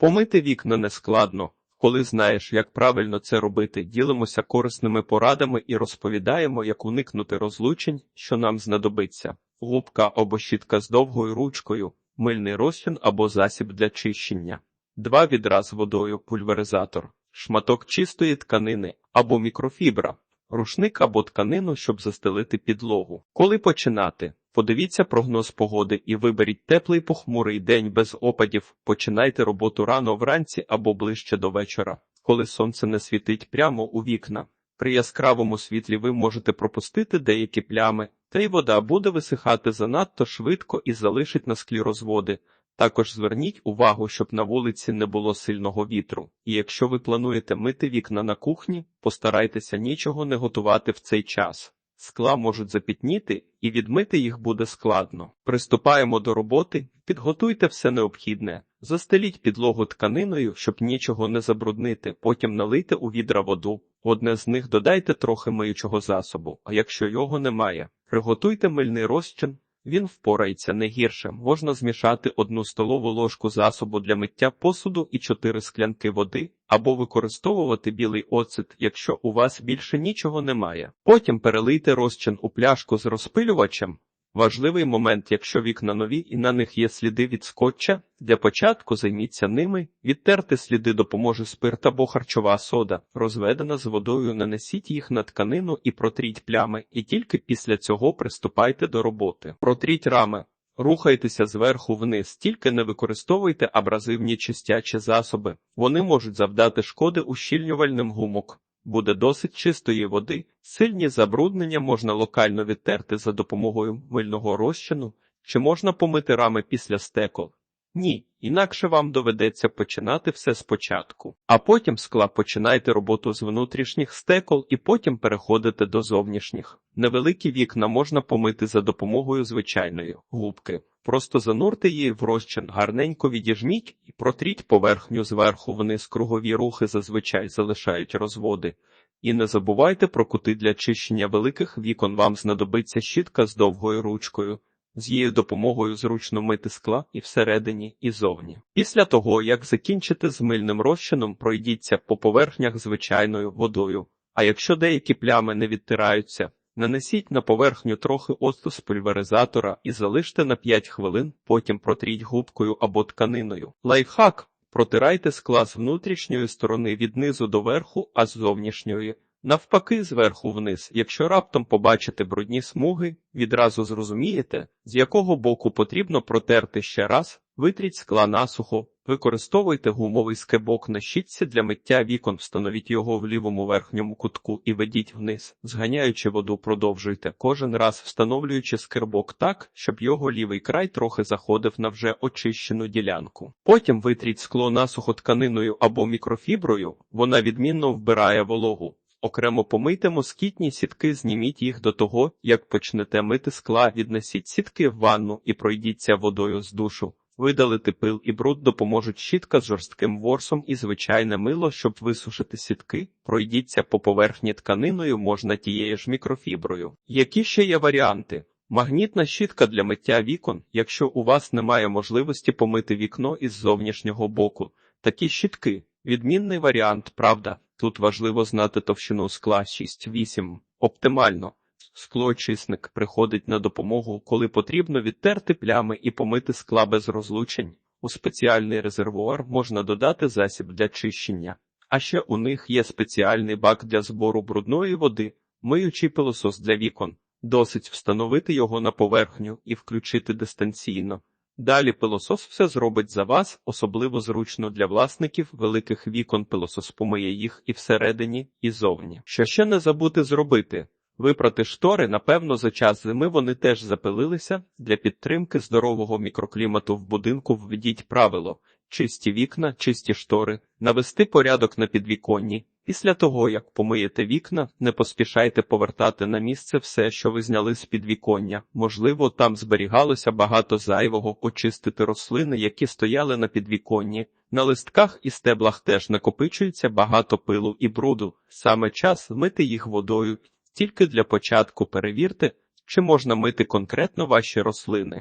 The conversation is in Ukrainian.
Помити вікна не складно. Коли знаєш, як правильно це робити, ділимося корисними порадами і розповідаємо, як уникнути розлучень, що нам знадобиться. Губка або щітка з довгою ручкою, мильний розчин або засіб для чищення. Два відра з водою, пульверизатор, шматок чистої тканини або мікрофібра, рушник або тканину, щоб застелити підлогу. Коли починати? Подивіться прогноз погоди і виберіть теплий похмурий день без опадів. Починайте роботу рано вранці або ближче до вечора, коли сонце не світить прямо у вікна. При яскравому світлі ви можете пропустити деякі плями, та й вода буде висихати занадто швидко і залишить на склі розводи. Також зверніть увагу, щоб на вулиці не було сильного вітру. І якщо ви плануєте мити вікна на кухні, постарайтеся нічого не готувати в цей час. Скла можуть запітніти, і відмити їх буде складно. Приступаємо до роботи, підготуйте все необхідне, застеліть підлогу тканиною, щоб нічого не забруднити, потім налийте у відра воду. Одне з них додайте трохи миючого засобу, а якщо його немає, приготуйте мильний розчин. Він впорається не гірше. Можна змішати одну столову ложку засобу для миття посуду і чотири склянки води, або використовувати білий оцет, якщо у вас більше нічого немає. Потім перелийте розчин у пляшку з розпилювачем. Важливий момент, якщо вікна нові і на них є сліди від скотча, для початку займіться ними, відтерти сліди допоможе спирт або харчова сода, розведена з водою, нанесіть їх на тканину і протріть плями, і тільки після цього приступайте до роботи. Протріть рами. Рухайтеся зверху вниз, тільки не використовуйте абразивні чистячі засоби, вони можуть завдати шкоди ущільнювальним гумок. Буде досить чистої води, сильні забруднення можна локально відтерти за допомогою мильного розчину, чи можна помити рами після стекол. Ні, інакше вам доведеться починати все спочатку, а потім скла починайте роботу з внутрішніх стекол і потім переходите до зовнішніх. Невеликі вікна можна помити за допомогою звичайної губки. Просто занурте її в розчин, гарненько відіжміть і протріть поверхню зверху вниз кругові рухи зазвичай залишають розводи. І не забувайте про кути для чищення великих вікон вам знадобиться щітка з довгою ручкою. З її допомогою зручно мити скла і всередині, і зовні. Після того, як закінчите з мильним розчином, пройдіться по поверхнях звичайною водою. А якщо деякі плями не відтираються, нанесіть на поверхню трохи оцту з пульверизатора і залиште на 5 хвилин, потім протріть губкою або тканиною. Лайфхак протирайте скла з внутрішньої сторони від низу до верху, а з зовнішньої. Навпаки, зверху вниз, якщо раптом побачите брудні смуги, відразу зрозумієте, з якого боку потрібно протерти ще раз, витріть скла насухо, використовуйте гумовий скебок на щітці для миття вікон, встановіть його в лівому верхньому кутку і ведіть вниз, зганяючи воду, продовжуйте, кожен раз встановлюючи скербок так, щоб його лівий край трохи заходив на вже очищену ділянку. Потім витріть скло насухо тканиною або мікрофіброю, вона відмінно вбирає вологу. Окремо помийте москітні сітки, зніміть їх до того, як почнете мити скла, віднесіть сітки в ванну і пройдіться водою з душу. Видалити пил і бруд допоможуть щітка з жорстким ворсом і звичайне мило, щоб висушити сітки. Пройдіться по поверхні тканиною можна тією ж мікрофіброю. Які ще є варіанти? Магнітна щітка для миття вікон, якщо у вас немає можливості помити вікно із зовнішнього боку. Такі щітки відмінний варіант, правда. Тут важливо знати товщину скла 6-8. Оптимально. Склоочисник приходить на допомогу, коли потрібно відтерти плями і помити скла без розлучень. У спеціальний резервуар можна додати засіб для чищення, а ще у них є спеціальний бак для збору брудної води, миючий пилосос для вікон. Досить встановити його на поверхню і включити дистанційно. Далі пилосос все зробить за вас, особливо зручно для власників великих вікон пилосос помиє їх і всередині, і зовні. Що ще не забути зробити? Випрати штори, напевно, за час зими вони теж запилилися. Для підтримки здорового мікроклімату в будинку введіть правило чисті вікна, чисті штори, навести порядок на підвіконні. Після того, як помиєте вікна, не поспішайте повертати на місце все, що ви зняли з підвіконня. Можливо, там зберігалося багато зайвого, очистити рослини, які стояли на підвіконні. На листках і стеблах теж накопичується багато пилу і бруду. Саме час мити їх водою. Тільки для початку перевірте, чи можна мити конкретно ваші рослини.